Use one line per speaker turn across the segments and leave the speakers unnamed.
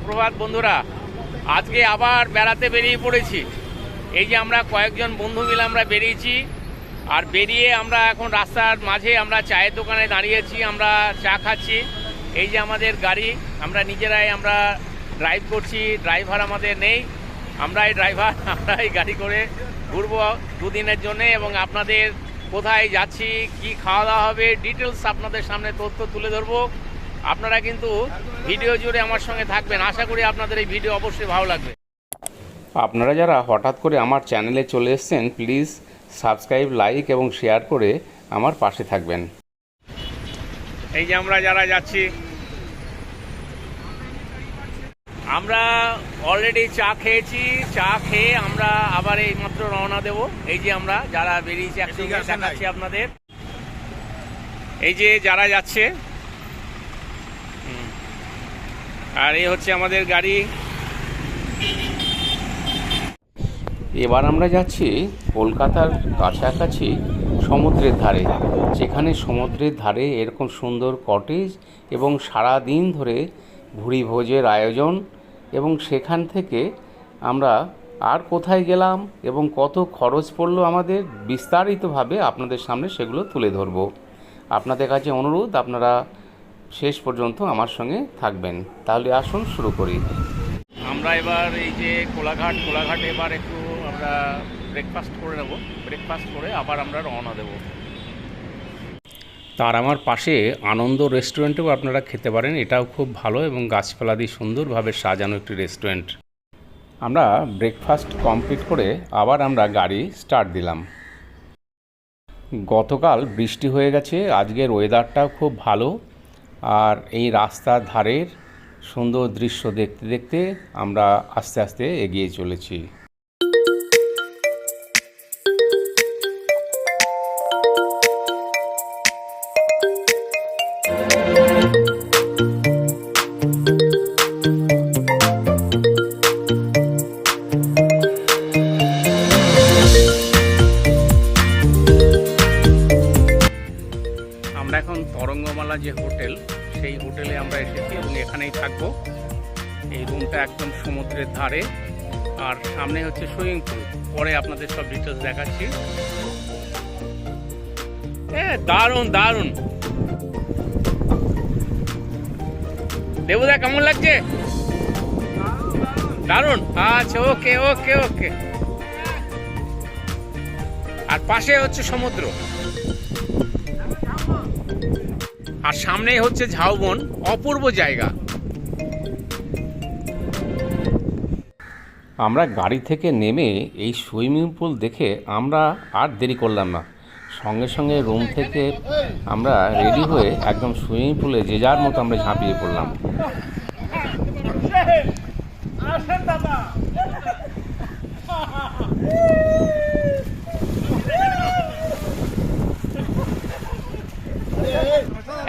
সুপ্রভাত বন্ধুরা, আজকে আবার বেড়াতে বেরিয়ে পড়েছি। এই যে আমরা কয়েকজন বন্ধু মিলে আমরা বেরিয়েছি, আর বেরিয়ে আমরা এখন রাস্তার মাঝে আমরা চায়ের দোকানে দাঁড়িয়েছি আমরা চা খাচ্ছি। এই যে আমাদের গাড়ি, আমরা নিজেরাই আমরা ড্রাইভ করছি ড্রাইভার আমাদের নেই। আমরাই ড্রাইভার আমরাই গাড়ি করে ঘুরবো দুদিনের জন্য এবং আপনাদের কোথায় যাচ্ছি, কি খাওয়া দাওয়া হবে ডিটেলস আপনাদের সামনে তথ্য তুলে ধরবো। আপনারা কিন্তু ভিডিও জুড়ে আমার সঙ্গে থাকবেন। আশা করি আপনাদের এই ভিডিও অবশ্যই ভালো লাগবে। আপনারা যারা হঠাৎ করে আমার চ্যানেলে চলে এসেছেন প্লিজ সাবস্ক্রাইব লাইক এবং শেয়ার করে আমার পাশে থাকবেন। এই যে আমরা যারা যাচ্ছি আমরা অলরেডি চা খেয়েছি। চা খেয়ে আমরা আবার এই মাত্র রওনা দেব। এই যে আমরা যারা বেরিয়েছি একসঙ্গে দেখাচ্ছি আপনাদের। এই যে যারা যাচ্ছে আর এই হচ্ছে আমাদের গাড়ি। এবার আমরা যাচ্ছি কলকাতার কাছাকাছি সমুদ্রের ধারে, যেখানে সমুদ্রের ধারে এরকম সুন্দর কটেজ এবং সারা দিন ধরে ভুড়ি ভোজের আয়োজন এবং সেখান থেকে আমরা আর কোথায় গেলাম এবং কত খরচ পড়ল আমাদের বিস্তারিতভাবে আপনাদের সামনে সেগুলো তুলে ধরব। আপনাদের কাছে অনুরোধ, আপনারা শেষ পর্যন্ত আমার সঙ্গে থাকবেন। তাহলে আসুন শুরু করি। আমরা এবার এই যে কোলাঘাট কোলাঘাট এবার একটু আমরা ব্রেকফাস্ট করে নেব। ব্রেকফাস্ট করে আবার আমরা রওনা দেব। তার আমার পাশে আনন্দ রেস্টুরেন্টেও আপনারা খেতে পারেন। এটাও খুব ভালো এবং গাছপালা দিয়ে সুন্দরভাবে সাজানো একটি রেস্টুরেন্ট। আমরা ব্রেকফাস্ট কমপ্লিট করে আবার আমরা গাড়ি স্টার্ট দিলাম। গতকাল বৃষ্টি হয়ে গেছে। আজকের ওয়েদারটাও খুব ভালো। আর এই রাস্তার ধারের সুন্দর দৃশ্য দেখতে দেখতে আমরা আস্তে আস্তে এগিয়ে চলেছি। সামনে হচ্ছে সুইমিং পুল পরে আপনাদের সব ডিটেলস দেখাচ্ছি। এ, দারুণ দারুণ। দেবুদা, কেমন লাগছে? দারুণ। আচ্ছা ওকে ওকে ওকে আর পাশে হচ্ছে সমুদ্র। আর সামনেই হচ্ছে ঝাউবন, অপূর্ব জায়গা। আমরা গাড়ি থেকে নেমে এই সুইমিং পুল দেখে আমরা আর দেরি করলাম না। সঙ্গে সঙ্গে রুম থেকে আমরা রেডি হয়ে একদম সুইমিং পুলে যে যার মতো আমরা ঝাঁপিয়ে পড়লাম।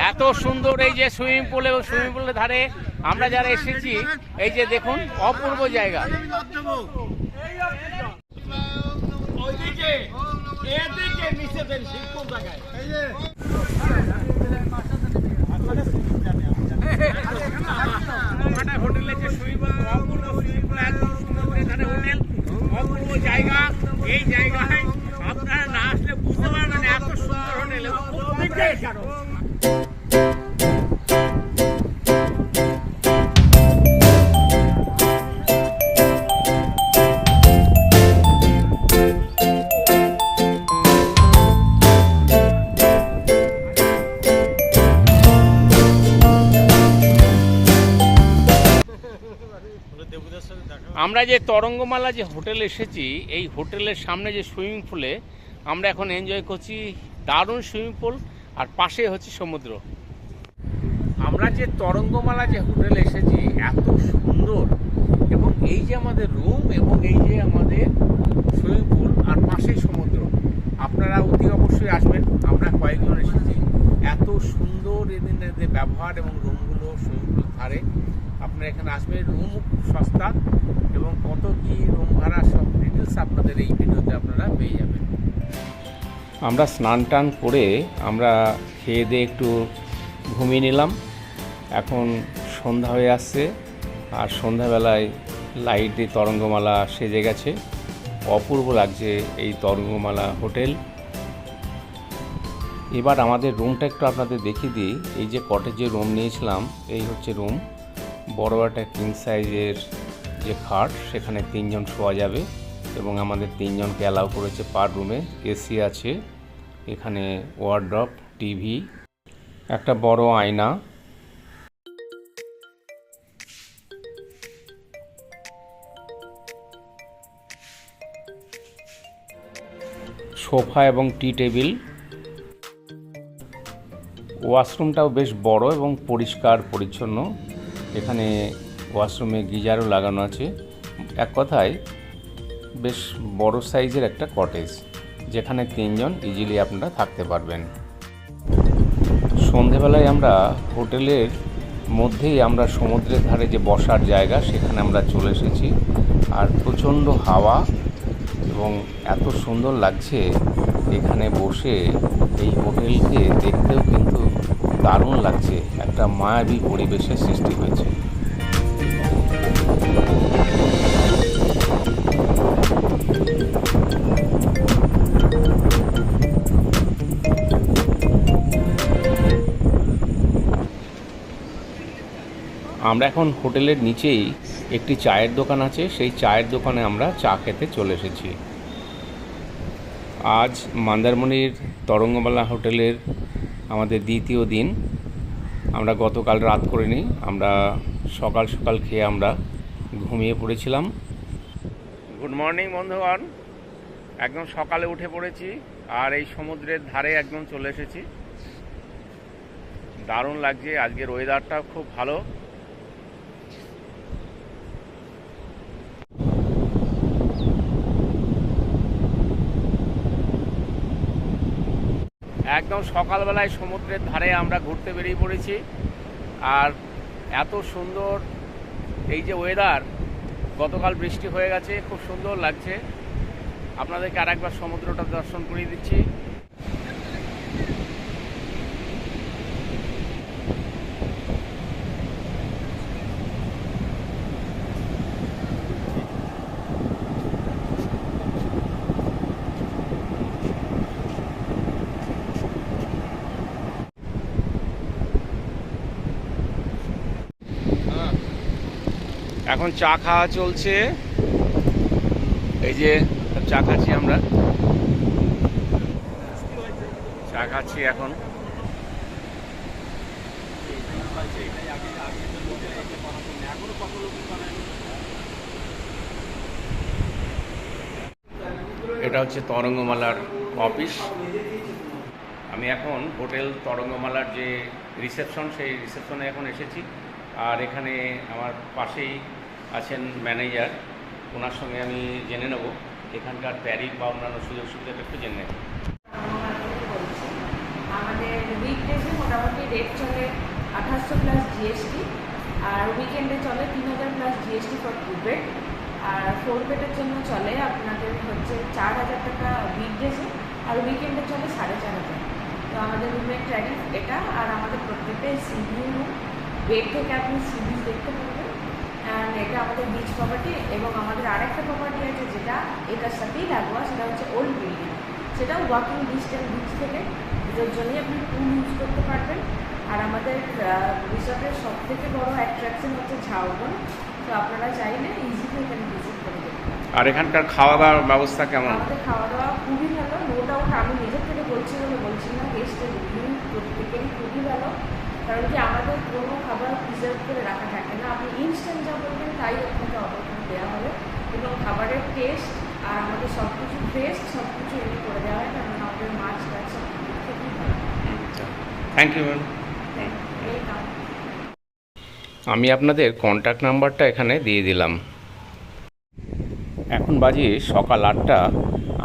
এত সুন্দর এই যে সুইমিং পুল এবং সুইমিং পুলের ধারে আমরা যারা এসেছি এই যে দেখুন অপূর্ব জায়গা।
ওইদিকে, এদিকে নিচে দেন শিল্পন জায়গায়।
হোটেলে যে ধারে হোটেল, অপূর্ব জায়গা। এই জায়গায় আপনারা না আসলে বুঝতে পারবেন এত সুন্দর হোটেল। আমরা যে তরঙ্গমালা যে হোটেলে এসেছি, এই হোটেলের সামনে যে সুইমিং পুলে আমরা এখন এনজয় করছি দারুণ সুইমিং পুল আর পাশে হচ্ছে সমুদ্র। আমরা যে তরঙ্গমালা যে হোটেলে এসেছি, এত সুন্দর এবং এই যে আমাদের রুম এবং এই যে আমাদের সুইমিং পুল আর পাশেই সমুদ্র, আপনারা অতি অবশ্যই আসবেন, আমরা কয়েকজন এসেছি। এত সুন্দর এদিনের যে ব্যবহার এবং রুমগুলো সুইমিং পুল ধারে। আপনারা এখানে আসবেন। রুম সস্তা এবং কত কি রুম ভাড়া সব ডিটেলস আপনাদের এই ভিডিওতে আপনারা পেয়ে যাবেন। আমরা স্নান টান করে আমরা খেয়ে দিয়ে একটু ঘুমিয়ে নিলাম। এখন সন্ধ্যা হয়ে আসছে আর সন্ধ্যাবেলায় লাইট দিয়ে তরঙ্গমালা সেজে গেছে। অপূর্ব লাগছে এই তরঙ্গমালা হোটেল। এবার আমাদের রুমটা একটু আপনাদের দেখিয়ে দিই। এই যে কটেজে রুম নিয়েছিলাম, এই হচ্ছে রুম বড় একটা কিং সাইজের যে খাট, সেখানে তিনজন শোয়া যাবে এবং আমাদের তিনজনকে অ্যালাউ করেছে পার রুমে এসি আছে, এখানে ওয়ার্ড্রপ টিভি একটা বড় আয়না। সোফা এবং টি টেবিল। ওয়াশরুমটাও বেশ বড় এবং পরিষ্কার, পরিচ্ছন্ন। এখানে ওয়াশরুমে গিজারও লাগানো আছে। এক কথায়, বেশ বড় সাইজের একটা কটেজ, যেখানে তিনজন ইজিলি আপনারা থাকতে পারবেন। সন্ধেবেলায় আমরা হোটেলের মধ্যেই আমরা সমুদ্রের ধারে যে বসার জায়গা, সেখানে আমরা চলে এসেছি। আর প্রচণ্ড হাওয়া এবং এত সুন্দর লাগছে এখানে বসে এই হোটেলকে দেখতেও কিন্তু দারুণ লাগছে। একটা মায়াবী পরিবেশের সৃষ্টি হয়েছে। আমরা এখন হোটেলের নিচেই একটি চায়ের দোকান আছে। সেই চায়ের দোকানে আমরা চা খেতে চলে এসেছি। আজ মন্দারমণির তরঙ্গমালা হোটেলের আমাদের দ্বিতীয় দিন। আমরা গতকাল রাত করে নিই। আমরা সকাল সকাল খেয়ে আমরা ঘুমিয়ে পড়েছিলাম। গুড মর্নিং বন্ধুগণ। একদম সকালে উঠে পড়েছি আর এই সমুদ্রের ধারে একদম চলে এসেছি। দারুণ লাগছে। আজকের ওয়েদারটাও খুব ভালো। একদম সকালবেলায় সমুদ্রের ধারে আমরা ঘুরতে বেরিয়ে পড়েছি। আর এত সুন্দর এই যে ওয়েদার গতকাল বৃষ্টি হয়ে গেছে, খুব সুন্দর লাগছে। আপনাদেরকে আর একবার সমুদ্রটা দর্শন করিয়ে দিচ্ছি। এখন চা খাওয়া চলছে। এই যে চা খাচ্ছি আমরা। চা খাচ্ছি এখন। এটা হচ্ছে তরঙ্গমালার অফিস। আমি এখন হোটেল তরঙ্গমালার যে রিসেপশন, সেই রিসেপশনে এখন এসেছি। আর এখানে আমার পাশেই আছেন ম্যানেজার, ওনার সঙ্গে আমি জেনে নেব এখানকার ট্যারিফ বা অন্যান্য সুযোগ সুবিধাটা একটু জেনে নেব।
আমাদের মোটামুটি চলে আঠাশশো প্লাস জিএসটি আর উইকেন্ডে চলে তিন হাজার plus GST for two bed R four বেডের জন্য চলে আপনাদের হচ্ছে চার হাজার টাকা উইকডেজে আর উইকেন্ডে চলে সাড়ে চার হাজার তো আমাদের রুমের ট্যারিফ এটা আর আমাদের প্রত্যেকটা সিভিউ রুম বেড থেকে আপনি সিভিউ দেখতে পারবেন অ্যান্ড এটা আমাদের বিচ প্রপার্টি এবং আমাদের আরেকটা প্রপার্টি আছে যেটা এটার সাথেই লাগোয়া সেটা হচ্ছে ওল্ড বিল্ডিং সেটাও ওয়াকিং ডিস্টেন্স বিচ থেকে। এটার জন্যই আপনি পুল ইউজ করতে পারবেন। আর আমাদের রিসর্টের সব থেকে বড় অ্যাট্রাকশন হচ্ছে ঝাউবন। তো আপনারা চাইলে ইজিলি এখানে ভিজিট করে
আর এখানকার খাওয়া দাওয়ার ব্যবস্থা কেমন?
আমাদের খাওয়া দাওয়া খুবই ভালো। নো ডাউট আমি নিজের থেকে বলছি বলে বলছি না গেস্টের রিভিউ প্রত্যেকেরই খুবই ভালো। কারণ কি আমাদের কোনো খাবার প্রিজার্ভ করে রাখা থাকে না। আপনি ইনস্ট্যান্ট যা বলবেন তাই আপনাকে অর্ডার দেওয়া হবে এবং খাবারের টেস্ট আর আমাদের সব কিছু ফ্রেশ সব কিছু এমনি করে দেওয়া হয় কারণ আমাদের মাছ টাছ সব কিছু খুবই ভালো
থ্যাংক ইউ ম্যাম আমি আপনাদের কন্ট্যাক্ট নাম্বারটা এখানে দিয়ে দিলাম। এখন বাজে সকাল আটটা।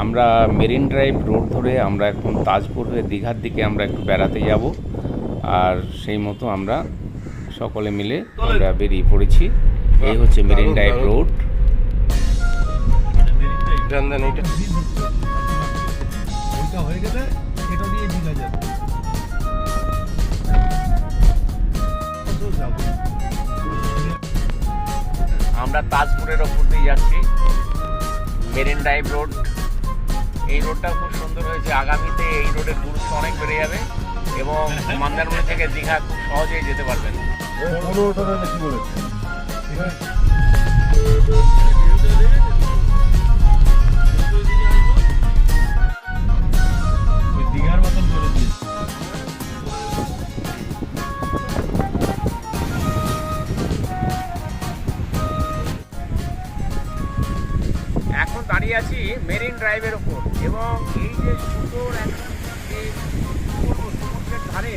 আমরা মেরিন ড্রাইভ রোড ধরে আমরা এখন তাজপুর হয়ে দীঘার দিকে আমরা একটু বেড়াতে যাব। আর সেই মতো আমরা সকলে মিলে আমরা বেরিয়ে পড়েছি। এই হচ্ছে মেরিন ড্রাইভ রোড
ওইটা হয়ে গেলে এটা দিয়ে দীঘা যাবে।
আমরা তাজপুরের ওপর দিয়ে যাচ্ছি। মেরিন ড্রাইভ রোড এই রোডটা খুব সুন্দর হয়েছে। আগামীতে এই রোডের গুরুত্ব অনেক বেড়ে যাবে। এবং মন্দারমণি থেকে দীঘা খুব সহজেই যেতে পারবেন। এখন দাঁড়িয়ে আছি মেরিন ড্রাইভের ওপর এবং এই যে সুন্দর একদম ধারে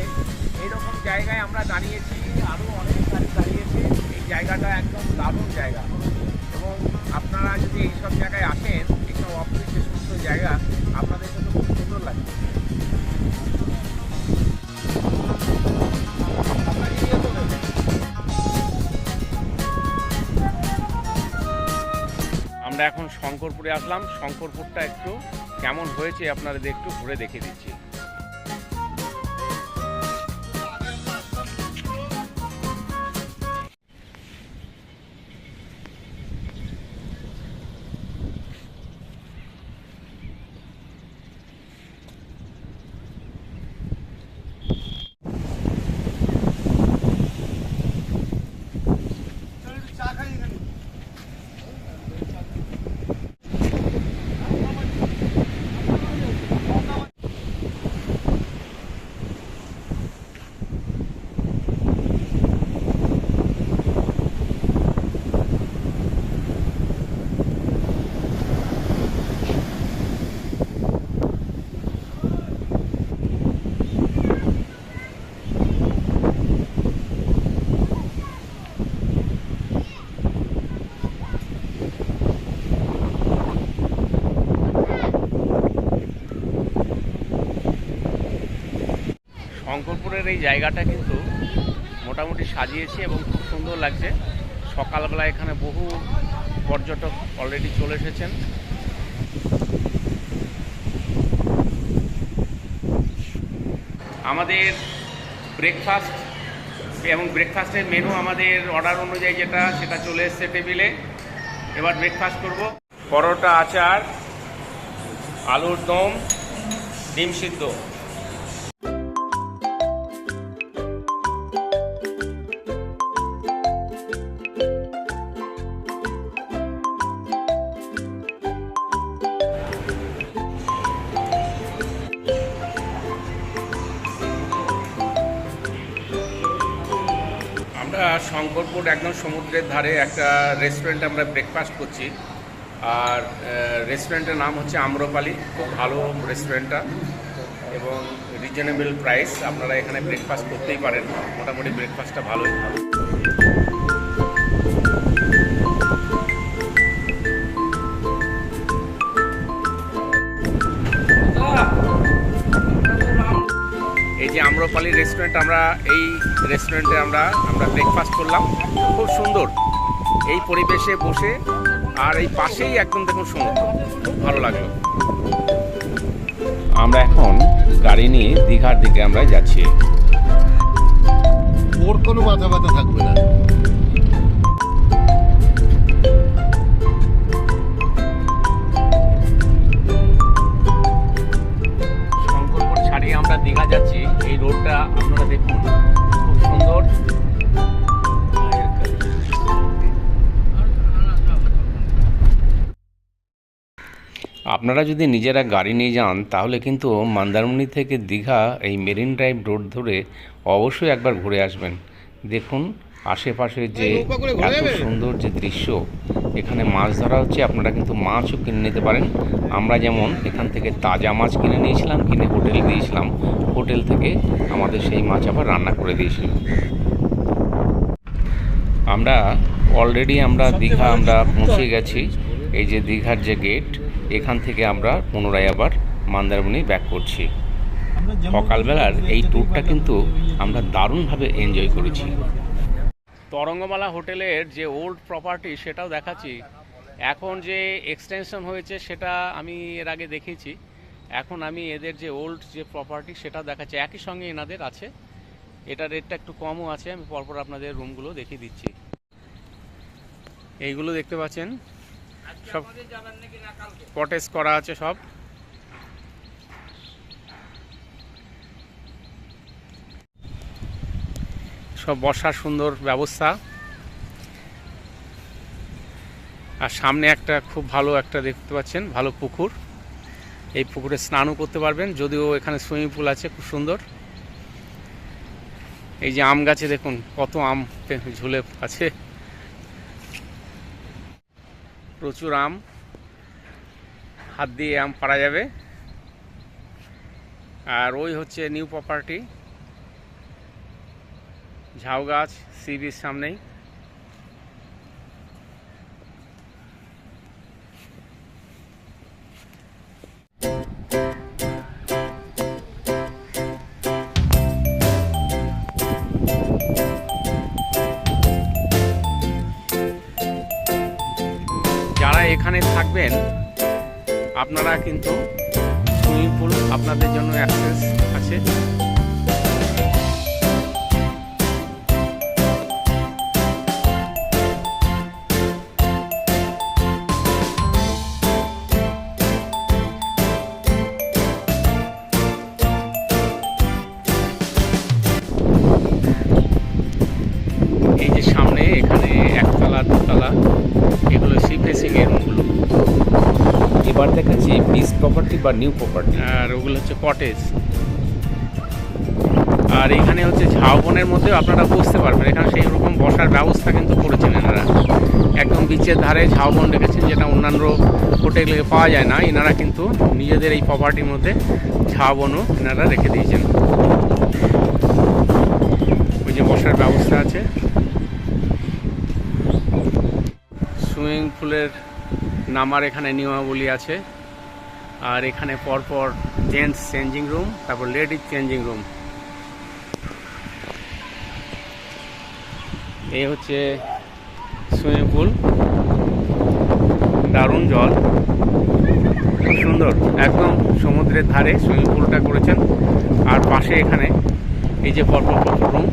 এইরকম জায়গায় আমরা দাঁড়িয়েছি আরও অনেক গাড়ি দাঁড়িয়েছে। এই জায়গাটা একদম দারুণ জায়গা। এবং আপনারা যদি এইসব জায়গায় আসেন এইসব অপরিচিত সুন্দর জায়গা, আপনাদের জন্য খুব সুন্দর লাগে আমরা এখন শঙ্করপুরে আসলাম। শঙ্করপুরটা একটু কেমন হয়েছে আপনাদের একটু ঘুরে দেখিয়ে দিচ্ছি। শঙ্করপুরের এই জায়গাটা কিন্তু মোটামুটি সাজিয়েছে এবং খুব সুন্দর লাগছে। সকালবেলা এখানে বহু পর্যটক অলরেডি চলে এসেছেন। আমাদের ব্রেকফাস্ট এবং ব্রেকফাস্টের মেনু আমাদের অর্ডার অনুযায়ী যেটা, সেটা চলে এসছে টেবিলে এবার ব্রেকফাস্ট করব। পরোটা, আচার, আলুর দম, ডিম সিদ্ধ। শঙ্করপুর একদম সমুদ্রের ধারে একটা রেস্টুরেন্টে আমরা ব্রেকফাস্ট করছি। আর রেস্টুরেন্টের নাম হচ্ছে আম্রপালি, খুব ভালো রেস্টুরেন্টটা এবং রিজনেবল প্রাইস আপনারা এখানে ব্রেকফাস্ট করতেই পারেন। মোটামুটি ব্রেকফাস্টটা ভালোই। এই আম্রপালি রেস্টুরেন্ট আমরা, এই রেস্টুরেন্টে আমরা আমরা ব্রেকফাস্ট করলাম। খুব সুন্দর। এই পরিবেশে বসে আর এই পাশেই একদম দেখুন সমুদ্র। খুব ভালো লাগল। আমরা এখন গাড়ি নিয়ে দীঘার দিকে আমরা যাচ্ছি।
ওর কোনো মাথা বাধা থাকবে না।
আপনারা যদি নিজেরা গাড়ি নিয়ে যান তাহলে কিন্তু মন্দারমণি থেকে দীঘা এই মেরিন ড্রাইভ রোড ধরে অবশ্যই একবার ঘুরে আসবেন। দেখুন আশেপাশে যে এত সুন্দর যে দৃশ্য এখানে মাছ ধরা হচ্ছে আপনারা কিন্তু মাছও কিনে নিতে পারেন। আমরা যেমন এখান থেকে তাজা মাছ কিনে নিয়েছিলাম কিনে হোটেলে দিয়েছিলাম হোটেল থেকে আমাদের সেই মাছ আবার রান্না করে দিয়েছিল। আমরা অলরেডি আমরা দীঘা আমরা পৌঁছে গেছি এই যে দীঘার যে গেট এখান থেকে আমরা পুনরায় আবার মন্দারমণি ব্যাক করছি। সকালবেলার এই ট্যুরটা কিন্তু আমরা দারুণভাবে এনজয় করেছি। তরঙ্গমালা হোটেলের যে ওল্ড প্রপার্টি সেটাও দেখাচ্ছি। এখন যে এক্সটেনশন হয়েছে সেটা আমি এর আগে দেখেছি এখন আমি এদের যে ওল্ড যে প্রপার্টি সেটাও দেখাচ্ছি। একই সঙ্গে এনাদের আছে। এটা রেটটা একটু কমও আছে। আমি পরপর আপনাদের রুমগুলো দেখিয়ে দিচ্ছি। এইগুলো দেখতে পাচ্ছেন। সব কটেজ করা আছে সব। সব বসার সুন্দর ব্যবস্থা। আর সামনে একটা খুব ভালো একটা দেখতে পাচ্ছেন ভালো পুকুর। এই পুকুরে স্নানও করতে পারবেন যদিও এখানে সুইমিং পুল আছে খুব সুন্দর। এই যে আম গাছে দেখুন কত আম ঝুলে আছে। প্রচুর আম। হাত দিয়ে আম পাড়া যাবে। আর ওই হচ্ছে নিউ প্রপার্টি। ঝাউ গাছ সি বিচ সামনেই। যারা এখানে থাকবেন আপনারা কিন্তু সুইমিং পুল আপনাদের জন্য অ্যাক্সেস আছে। একতলা দুতলা এগুলো সি ফেসিং এর রুমগুলো
এবার দেখাচ্ছি পিস প্রপার্টি বা নিউ প্রপার্টি
আর ওগুলো হচ্ছে কটেজ আর এখানে হচ্ছে ঝাউবনের মধ্যেও আপনারা বসতে পারবেন এখানে সেই রকম বসার ব্যবস্থা কিন্তু করেছেন এনারা। একদম বিচের ধারে ঝাউবন রেখেছেন যেটা অন্যান্য হোটেলে পাওয়া যায় না এনারা কিন্তু নিজেদের এই প্রপার্টির মধ্যে ঝাউবনও এনারা রেখে দিয়েছেন। ওই যে বসার ব্যবস্থা আছে। সুইমিং পুলের নামার এখানে নিয়মাবলী আছে। আর এখানে পরপর জেন্টস চেঞ্জিং রুম, তারপর লেডিস চেঞ্জিং রুম। এই হচ্ছে সুইমিং পুল। দারুণ জল। খুব সুন্দর। একদম সমুদ্রের ধারে সুইমিং পুলটা করেছেন। আর পাশে এখানে এই যে পরপর পরপর রুম।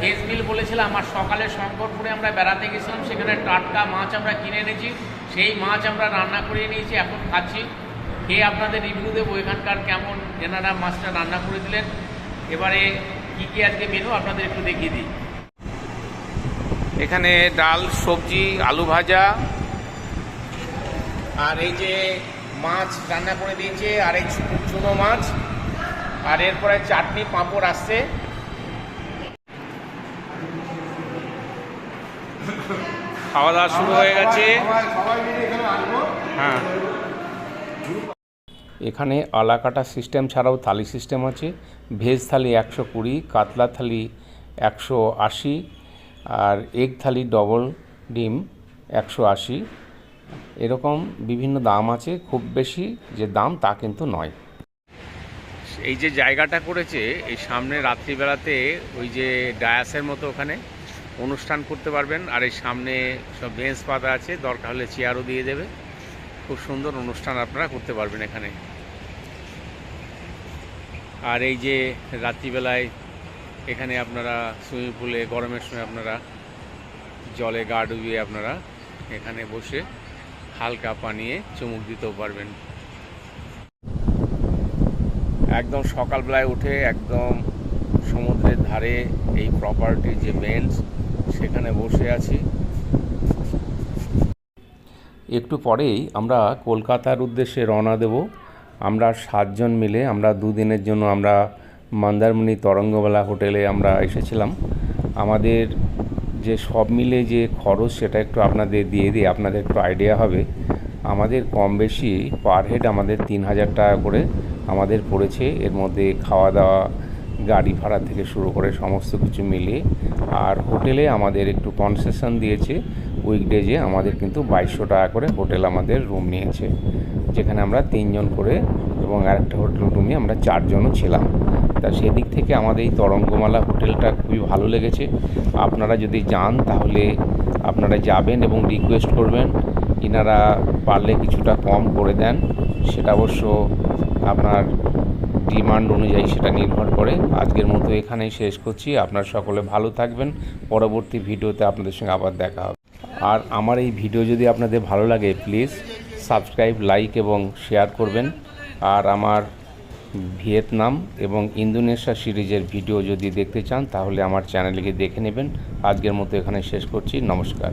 ভেজ মিল বলেছিলাম আমার সকালে শঙ্করপুরে আমরা বেড়াতে গেছিলাম, সেখানে টাটকা মাছ আমরা কিনে এনেছি। সেই মাছ আমরা রান্না করে নিয়েছি এখন খাচ্ছি। খেয়ে আপনাদের রিভিউ দেবো? এখানকার কেমন এনারা মাছটা রান্না করে দিলেন? এবারে কী কী আজকে মেনু আপনাদের একটু দেখিয়ে দিই। এখানে ডাল, সবজি, আলু ভাজা, আর এই যে মাছ রান্না করে দিয়েছে, আর এই চুনো মাছ, আর এরপরে চাটনি, পাঁপড় আসছে। খাওয়া দাওয়া শুরু হয়ে গেছে। হ্যাঁ।
এখানে আলাকাটা সিস্টেম ছাড়াও থালি সিস্টেম আছে। ভেজ থালি একশো কুড়ি কাতলা থালি একশো আশি আর এগ থালি ডবল ডিম একশো আশি। এরকম বিভিন্ন দাম আছে খুব বেশি যে দাম তা কিন্তু নয়।
এই যে জায়গাটা করেছে এই সামনে রাত্রিবেলাতে ওই যে ডায়াসের মতো ওখানে অনুষ্ঠান করতে পারবেন। আর এই সামনে সব বেঞ্চ পাতা আছে, দরকার হলে চেয়ারও দিয়ে দেবে। খুব সুন্দর অনুষ্ঠান আপনারা করতে পারবেন এখানে। আর এই যে রাত্রিবেলায় এখানে আপনারা সুইমিং পুলে, গরমের সময় আপনারা জলে গা ডুবিয়ে আপনারা এখানে বসে হালকা পানিয়ে চুমুক দিতেও পারবেন। একদম সকালবেলায় উঠে একদম সমুদ্রের ধারে এই প্রপার্টির যে বেঞ্চ সেখানে বসে আছি।
একটু পরেই আমরা কলকাতার উদ্দেশ্যে রওনা দেব। আমরা সাতজন মিলে, আমরা দুদিনের জন্য আমরা মন্দারমণি তরঙ্গবেলা হোটেলে আমরা এসেছিলাম। আমাদের
যে সব মিলে যে খরচ সেটা একটু আপনাদের দিয়ে দিই, আপনাদের একটু আইডিয়া হবে। আমাদের কম বেশি পার হেড আমাদের তিন হাজার টাকা করে আমাদের পড়েছে। এর মধ্যে খাওয়া দাওয়া গাড়ি ভাড়া থেকে শুরু করে সমস্ত কিছু মিলিয়ে, আর হোটেলে আমাদের একটু কনসেশন দিয়েছে উইকডেজে আমাদের কিন্তু বাইশশো টাকা করে হোটেল আমাদের রুম নিয়েছে, যেখানে আমরা তিনজন করে এবং আরেকটা হোটেল রুমে আমরা চারজনও ছিলাম। তা সেদিক থেকে আমাদের এই তরঙ্গমালা হোটেলটা খুবই ভালো লেগেছে। আপনারা যদি যান তাহলে আপনারা যাবেন এবং রিকোয়েস্ট করবেন, ইনারা পারলে কিছুটা কম করে দেন, সেটা অবশ্য আপনার ডিমান্ড অনুযায়ী সেটা নির্ভর করে। আজকের মতো এখানেই শেষ করছি। আপনার সকলে ভালো থাকবেন। পরবর্তী ভিডিওতে আপনাদের সঙ্গে আবার দেখা হবে। আর আমার এই ভিডিও যদি আপনাদের ভালো লাগে প্লিজ সাবস্ক্রাইব লাইক এবং শেয়ার করবেন। আর আমার ভিয়েতনাম এবং ইন্দোনেশিয়া সিরিজের ভিডিও যদি দেখতে চান, তাহলে আমার চ্যানেলে গিয়ে দেখে নেবেন। আজকের মতো এখানে শেষ করছি। নমস্কার।